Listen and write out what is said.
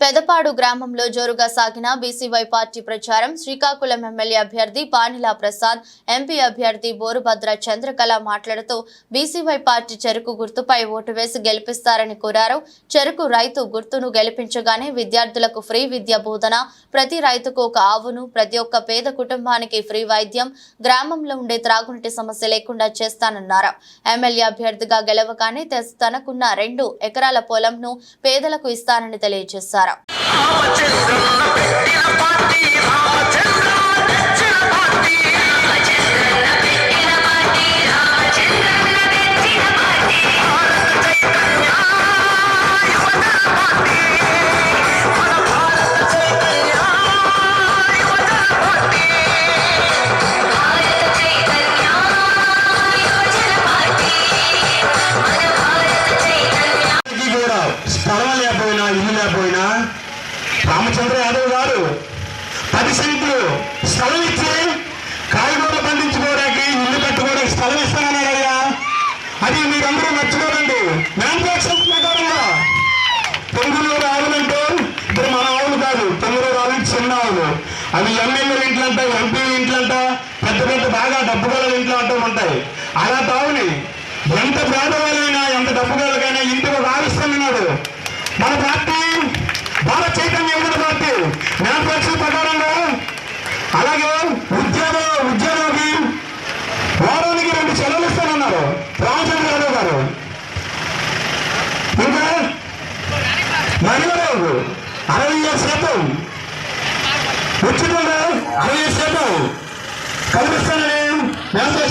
పెదపాడు గ్రామంలో జోరుగా సాగిన బీసీవై పార్టీ ప్రచారం శ్రీకాకుళం ఎమ్మెల్యే అభ్యర్థి పానిలా ప్రసాద్ ఎంపీ అభ్యర్థి బోరుభద్ర చంద్రకళ మాట్లాడుతూ బీసీవై పార్టీ చెరుకు గుర్తుపై ఓటు వేసి గెలిపిస్తారని కోరారు. చెరుకు రైతు గుర్తును గెలిపించగానే విద్యార్థులకు ఫ్రీ విద్య బోధన ప్రతి రైతుకు ఒక ఆవును ప్రతి ఒక్క పేద కుటుంబానికి ఫ్రీ వైద్యం గ్రామంలో ఉండే త్రాగునీటి సమస్య లేకుండా చేస్తానన్నారు. ఎమ్మెల్యే అభ్యర్థిగా గెలవగానే తనకున్న రెండు ఎకరాల పొలంను పేదలకు ఇస్తానని తెలియజేశారు. ராமச்சந்திரன் రామచంద్ర యాదవ్ గారు పది సెంట్లు స్థలం ఇచ్చి కాయగూరలు పండించుకోవడానికి ఇల్లు కట్టుకోవడానికి స్థలం ఇస్తానన్నాడు అయ్యా అది మీరందరూ మర్చిపోరండి మ్యానుఫాక్చర్ ప్రకారంగా పొంగులూరు ఆవులంటే ఇప్పుడు మన ఆవులు కాదు పొంగులూరు ఆవులు చిన్న ఆవులు. అవి ఎమ్మెల్యేల ఇంట్లంట ఎంపీల ఇంట్లంట పెద్ద పెద్ద బాగా డబ్బు గల ఇంట్లో అంటూ ఉంటాయి. అలా తావుని ఎంత పేదవాళ్ళైనా మహిళలకు అరవై ఏడు శాతం. ఉచిత